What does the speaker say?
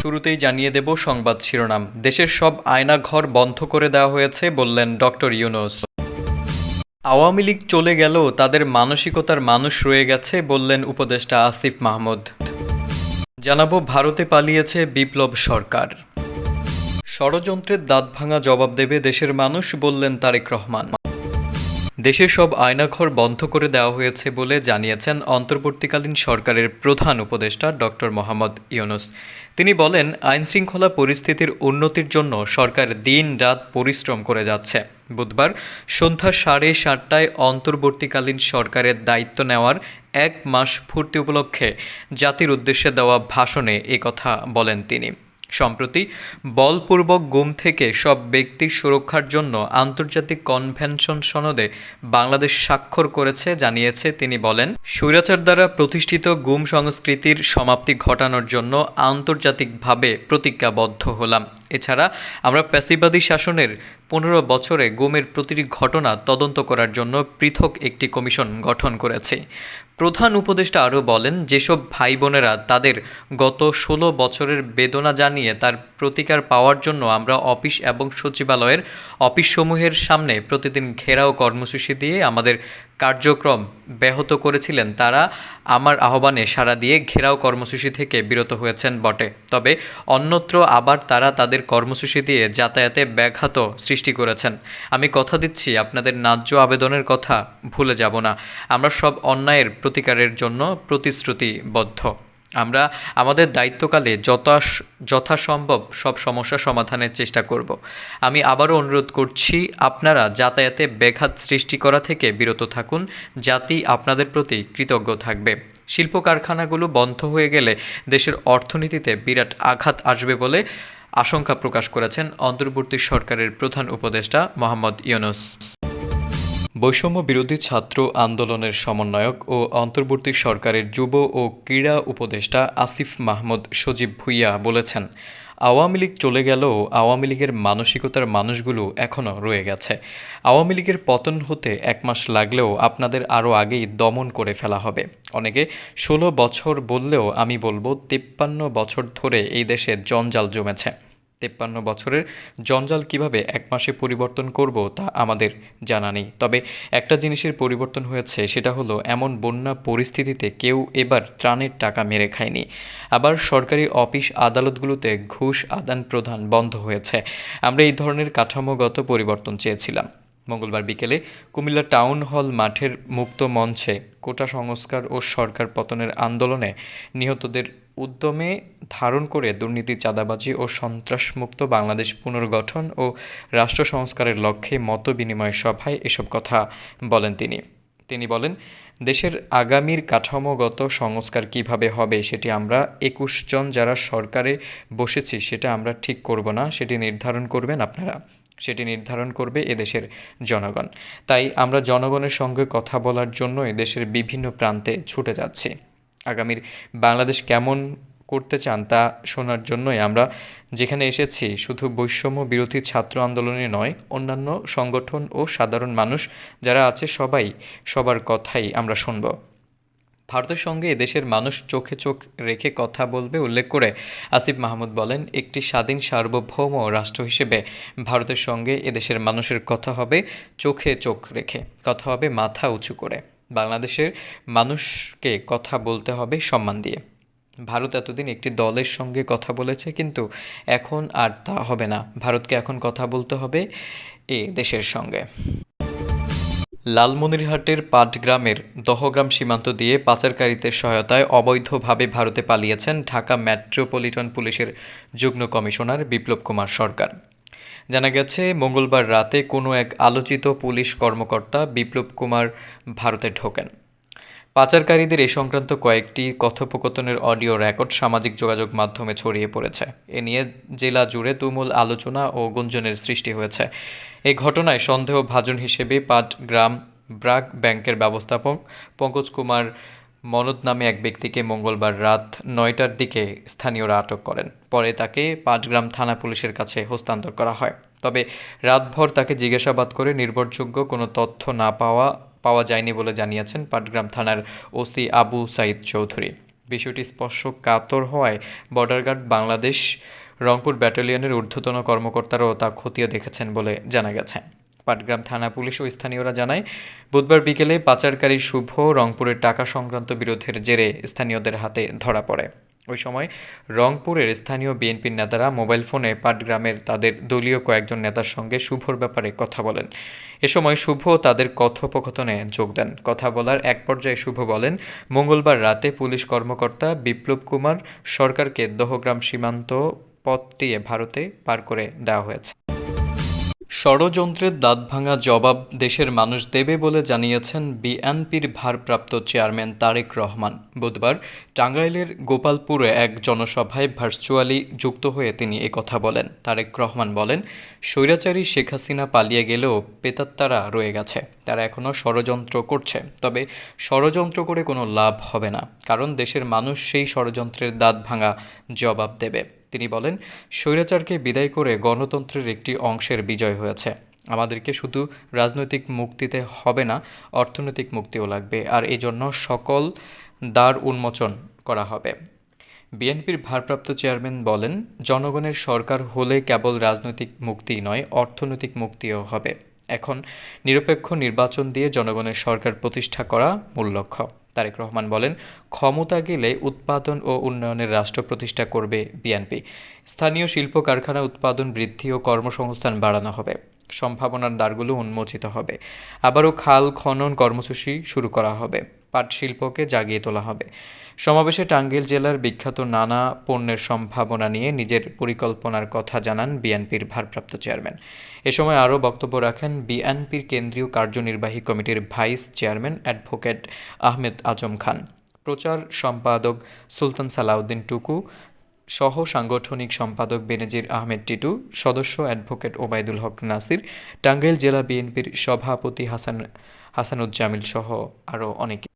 শুরুতেই জানিয়ে দেব সংবাদ শিরোনাম। দেশের সব আয়নাঘর বন্ধ করে দেওয়া হয়েছে বললেন ডক্টর ইউনুস। আওয়ামী লীগ চলে গেলেও তাদের মানসিকতার মানুষ রয়ে গেছে বললেন উপদেষ্টা আসিফ মাহমুদ। জানাব, ভারতে পালিয়েছে বিপ্লব সরকার। ষড়যন্ত্রের দাঁত ভাঙা জবাব দেবে দেশের মানুষ বললেন তারেক রহমান। দেশের সব আয়নাঘর বন্ধ করে দেওয়া হয়েছে বলে জানিয়েছেন অন্তর্বর্তীকালীন সরকারের প্রধান উপদেষ্টা ডক্টর মোহাম্মদ ইউনুস। তিনি বলেন, আইনশৃঙ্খলা পরিস্থিতির উন্নতির জন্য সরকার দিন রাত পরিশ্রম করে যাচ্ছে। বুধবার সন্ধ্যা সাড়ে সাতটায় অন্তর্বর্তীকালীন সরকারের দায়িত্ব নেওয়ার এক মাস পূর্তি উপলক্ষে জাতির উদ্দেশ্যে দেওয়া ভাষণে একথা বলেন তিনি। সম্প্রতি বলপূর্বক গুম থেকে সব ব্যক্তির সুরক্ষার জন্য আন্তর্জাতিক কনভেনশন সনদে বাংলাদেশ স্বাক্ষর করেছে, জানিয়েছে তিনি বলেন। স্বৈরাচার দ্বারা প্রতিষ্ঠিত গুম সংস্কৃতির সমাপ্তি ঘটানোর জন্য আন্তর্জাতিকভাবে প্রতিজ্ঞাবদ্ধ হলাম। এছাড়া আমরা প্যাসিবাদী শাসনের পনেরো বছরে গুমের প্রতিটি ঘটনা তদন্ত করার জন্য পৃথক একটি কমিশন গঠন করেছি। প্রধান উপদেষ্টা আরও বলেন, যেসব ভাই বোনেরা তাদের গত ষোলো বছরের বেদনা জানিয়ে তার প্রতিকার পাওয়ার জন্য আমরা অফিস এবং সচিবালয়ের অফিসসমূহের সামনে প্রতিদিন ঘেরাও কর্মসূচি দিয়ে আমাদের কার্যক্রম ব্যাহত করেছিলেন তারা, আমার আহ্বানে সাড়া দিয়ে ঘেরাও কর্মসূচি থেকে বিরত হয়েছেন বটে। তবে অন্যত্র আবার তারা তাদের কর্মসূচি দিয়ে যাতায়াতে ব্যাঘাত সৃষ্টি করেছেন। আমি কথা দিচ্ছি, আপনাদের ন্যায্য আবেদনের কথা ভুলে যাব না। আমরা সব অন্যায়ের প্রতিকারের জন্য প্রতিশ্রুতিবদ্ধ। আমরা আমাদের দায়িত্বকালে যথা যথাসম্ভব সব সমস্যা সমাধানের চেষ্টা করব। আমি আবারও অনুরোধ করছি, আপনারা যাতায়াতে ব্যাঘাত সৃষ্টি করা থেকে বিরত থাকুন জাতি আপনাদের প্রতি কৃতজ্ঞ থাকবে। শিল্প কারখানাগুলো বন্ধ হয়ে গেলে দেশের অর্থনীতিতে বিরাট আঘাত আসবে বলে আশঙ্কা প্রকাশ করেছেন অন্তর্বর্তী সরকারের প্রধান উপদেষ্টা মোহাম্মদ ইউনুস। বৈষম্য বিরোধী ছাত্র আন্দোলনের সমন্বয়ক ও অন্তর্বর্তী সরকারের যুব ও ক্রীড়া উপদেষ্টা আসিফ মাহমুদ সজীব ভুইয়া বলেছেন, আওয়ামী লীগ চলে গেলেও আওয়ামী লীগের মানসিকতার মানুষগুলো এখনও রয়ে গেছে। আওয়ামী লীগের পতন হতে এক মাস লাগলেও আপনাদের আরও আগেই দমন করে ফেলা হবে। অনেকে, ষোলো বছর বললেও আমি বলব, তিপ্পান্ন বছর ধরে এই দেশে জঞ্জাল জমেছে। তেপ্পান্ন বছরের জঞ্জাল কীভাবে এক মাসে পরিবর্তন করব তা আমাদের জানা নেই। তবে একটা জিনিসের পরিবর্তন হয়েছে, সেটা হলো এমন বন্যা পরিস্থিতিতে কেউ এবার ত্রাণের টাকা মেরে খায়নি। আবার সরকারি অফিস আদালতগুলোতে ঘুষ আদান প্রদান বন্ধ হয়েছে। আমরা এই ধরনের কাঠামোগত পরিবর্তন চেয়েছিলাম। মঙ্গলবার বিকেলে কুমিল্লা টাউন হল মাঠের মুক্ত মঞ্চে কোটা সংস্কার ও সরকার পতনের আন্দোলনে নিহতদের উদ্যমে ধারণ করে দুর্নীতি চাঁদাবাজি ও সন্ত্রাসমুক্ত বাংলাদেশ পুনর্গঠন ও রাষ্ট্র সংস্কারের লক্ষ্যে মত বিনিময় সভায় এসব কথা বলেন তিনি। তিনি বলেন, দেশের আগামীর কাঠামোগত সংস্কার কীভাবে হবে সেটি আমরা একুশ জন যারা সরকারে বসেছি সেটা আমরা ঠিক করব না, সেটি নির্ধারণ করবেন আপনারা। সেটি নির্ধারণ করবে এদেশের জনগণ। তাই আমরা জনগণের সঙ্গে কথা বলার জন্য এদেশের বিভিন্ন প্রান্তে ছুটে যাচ্ছি। আগামীর বাংলাদেশ কেমন করতে চান তা শোনার জন্যই আমরা যেখানে এসেছি, শুধু বৈষম্য বিরোধী ছাত্র আন্দোলনে নয়, অন্যান্য সংগঠন ও সাধারণ মানুষ যারা আছে সবাই সবার কথাই আমরা শুনব। ভারতের সঙ্গে এদেশের মানুষ চোখে চোখ রেখে কথা বলবে উল্লেখ করে আসিফ মাহমুদ বলেন, একটি স্বাধীন সার্বভৌম রাষ্ট্র হিসেবে ভারতের সঙ্গে এদেশের মানুষের কথা হবে চোখে চোখ রেখে, কথা হবে মাথা উঁচু করে। বাংলাদেশের মানুষকে কথা বলতে হবে সম্মান দিয়ে। ভারত এতদিন একটি দলের সঙ্গে কথা বলেছে, কিন্তু এখন আর তা হবে না। ভারতকে এখন কথা বলতে হবে এ দেশের সঙ্গে। লালমনিরহাটের পাটগ্রামের দহগ্রাম সীমান্ত দিয়ে পাচারকারীদের সহায়তায় অবৈধভাবে ভারতে পালিয়েছেন ঢাকা মেট্রোপলিটন পুলিশের যুগ্ম কমিশনার বিপ্লব কুমার সরকার। জানা গেছে, মঙ্গলবার রাতে কোনো এক আলোচিত পুলিশ কর্মকর্তা বিপ্লব কুমার ভারতে ঢোকেন। পাচারকারীদের এ সংক্রান্ত কয়েকটি কথোপকথনের অডিও রেকর্ড সামাজিক যোগাযোগ মাধ্যমে ছড়িয়ে পড়েছে। এ নিয়ে জেলা জুড়ে তুমুল আলোচনা ও গুঞ্জনের সৃষ্টি হয়েছে। এই ঘটনায় সন্দেহ ভাজন হিসেবে পাটগ্রাম ব্রাক ব্যাংকের ব্যবস্থাপক পঙ্কজ কুমার মনদ নামে এক ব্যক্তিকে মঙ্গলবার রাত নয়টার দিকে স্থানীয়রা আটক করেন। পরে তাকে পাটগ্রাম থানা পুলিশের কাছে হস্তান্তর করা হয়। তবে রাতভর তাকে জিজ্ঞাসাবাদ করে নির্ভরযোগ্য কোনো তথ্য না পাওয়া পাওয়া যায়নি বলে জানিয়েছেন পাটগ্রাম থানার ওসি আবু সাইদ চৌধুরী। বিষয়টি স্পর্শ কাতর হওয়ায় বর্ডার গার্ড বাংলাদেশ রংপুর ব্যাটালিয়নের ঊর্ধ্বতন কর্মকর্তারাও তা খতিয়ে দেখেছেন বলে জানা গেছে। পাটগ্রাম থানা পুলিশ ও স্থানীয়রা জানায়, বুধবার বিকেলে পাচারকারী শুভ রংপুরের টাকা সংক্রান্ত বিরোধের জেরে স্থানীয়দের হাতে ধরা পড়ে। ওই সময় রংপুরের স্থানীয় বিএনপির নেতারা মোবাইল ফোনে পাটগ্রামের তাদের দলীয় কয়েকজন নেতার সঙ্গে শুভর ব্যাপারে কথা বলেন। এ সময় শুভ তাদের কথোপকথনে যোগ দেন। কথা বলার এক পর্যায়ে শুভ বলেন, মঙ্গলবার রাতে পুলিশ কর্মকর্তা বিপ্লব কুমার সরকারকে দহগ্রাম সীমান্ত পথ দিয়ে ভারতে পার করে দেওয়া হয়েছে। ষড়যন্ত্রের দাঁতভাঙা জবাব দেশের মানুষ দেবে বলে জানিয়েছেন বিএনপির ভারপ্রাপ্ত চেয়ারম্যান তারেক রহমান। বুধবার টাঙ্গাইলের গোপালপুরে এক জনসভায় ভার্চুয়ালি যুক্ত হয়ে তিনি কথা বলেন। তারেক রহমান বলেন, স্বৈরাচারী শেখ হাসিনা পালিয়ে গেলেও পেতাত্তারা রয়ে গেছে। তারা এখনও ষড়যন্ত্র করছে। তবে ষড়যন্ত্র করে কোনো লাভ হবে না। কারণ দেশের মানুষ সেই ষড়যন্ত্রের দাঁত ভাঙা জবাব দেবে। তিনি বলেন, স্বৈরাচারকে বিদায় করে গণতন্ত্রের একটি অংশের বিজয় হয়েছে। আমাদেরকে শুধু রাজনৈতিক মুক্তিতে হবে না, অর্থনৈতিক মুক্তিও লাগবে। আর এই জন্য সকল দ্বার উন্মোচন করা হবে। বিএনপির ভারপ্রাপ্ত চেয়ারম্যান বলেন, জনগণের সরকার হলে কেবল রাজনৈতিক মুক্তিই নয়, অর্থনৈতিক মুক্তিও হবে। এখন নিরপেক্ষ নির্বাচন দিয়ে জনগণের সরকার প্রতিষ্ঠা করা মূল লক্ষ্য। তারেক রহমান বলেন, ক্ষমতা গেলে উৎপাদন ও উন্নয়নের রাষ্ট্র প্রতিষ্ঠা করবে বিএনপি। স্থানীয় শিল্প কারখানা উৎপাদন বৃদ্ধি ও কর্মসংস্থান বাড়ানো হবে। সম্ভাবনার দ্বারগুলো উন্মোচিত হবে। আবারও খাল খনন কর্মসূচি শুরু করা হবে। পাট শিল্পকে জাগিয়ে তোলা হবে। সমাবেশে টাঙ্গাইল জেলার বিখ্যাত নানা পণ্যের সম্ভাবনা নিয়ে নিজের পরিকল্পনার কথা জানান বিএনপির ভারপ্রাপ্ত চেয়ারম্যান। এ সময় আরও বক্তব্য রাখেন বিএনপির কেন্দ্রীয় কার্যনির্বাহী কমিটির vice chairman advocate Ahmed Azam Khan. প্রচার সম্পাদক সুলতান সালাউদ্দিন টুকু, সহ সাংগঠনিক সম্পাদক বেনজির আহমেদ টিটু, সদস্য অ্যাডভোকেট ওবায়দুল হক নাসির টাঙ্গাইল জেলা বিএনপির সভাপতি হাসান হাসানুজ্জামিল সহ আরও অনেকে।